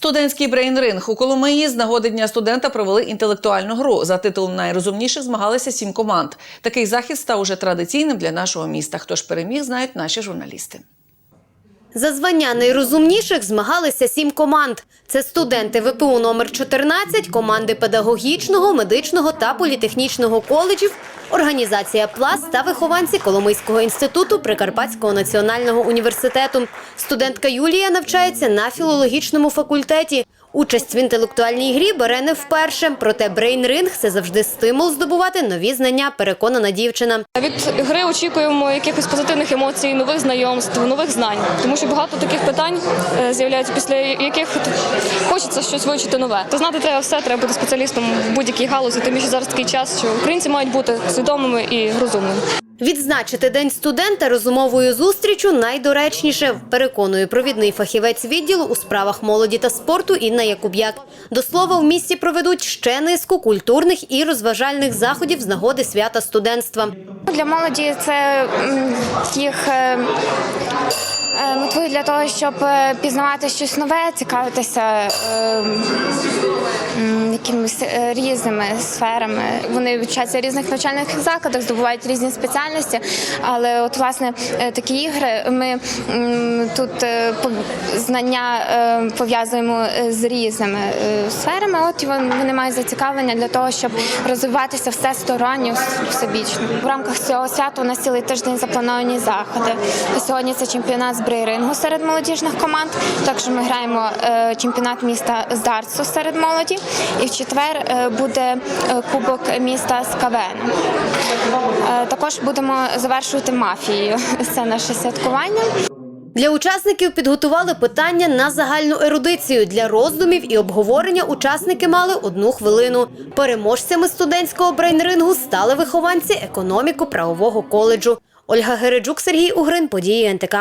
Студентський брейн-ринг у Коломиї з нагоди дня студента провели інтелектуальну гру. За титул найрозумніших змагалися сім команд. Такий захід став уже традиційним для нашого міста. Хто ж переміг, знають наші журналісти. За звання найрозумніших змагалися сім команд. Це студенти ВПУ номер 14, команди педагогічного, медичного та політехнічного коледжів, організація Пласт та вихованці Коломийського інституту Прикарпатського національного університету. Студентка Юлія навчається на філологічному факультеті. Участь в інтелектуальній грі бере не вперше. Проте брейн-ринг – це завжди стимул здобувати нові знання, переконана дівчина. Від гри очікуємо якихось позитивних емоцій, нових знайомств, нових знань, тому що багато таких питань е, з'являються, після яких хочеться щось вивчити нове. То знати треба все, треба бути спеціалістом в будь-якій галузі, тим більше зараз такий час, що українці мають бути свідомими і розумними. Відзначити день студента розумовою зустрічю найдоречніше, переконує провідний фахівець відділу у справах молоді та спорту Інна Якуб'як. До слова, в місті проведуть ще низку культурних і розважальних заходів з нагоди свята студентства. Для молоді це їх е, мотивує для того, щоб е, пізнавати щось нове, цікавитися е, якимись е, різними сферами. Вони вчаться в різних навчальних закладах, здобувають різні спеціальності. Але от власне е, такі ігри ми тут е, знання е, пов'язуємо е, з різними е, сферами. От вони мають зацікавлення для того, щоб розвиватися всесторонньо, всебічно. В рамках цього свята у нас цілий тиждень заплановані заходи. Сьогодні це чемпіонат з брейрингу серед молодіжних команд. Також ми граємо е, чемпіонат міста з дартсу серед молоді. І в четвер е, буде е, кубок міста з КВН. Також будемо завершувати мафією. Це наше святкування. Для учасників підготували питання на загальну ерудицію. Для роздумів і обговорення учасники мали одну хвилину. Переможцями студентського брейн-рингу стали вихованці економіко-правового коледжу. Ольга Гереджук, Сергій Угрин, події НТК.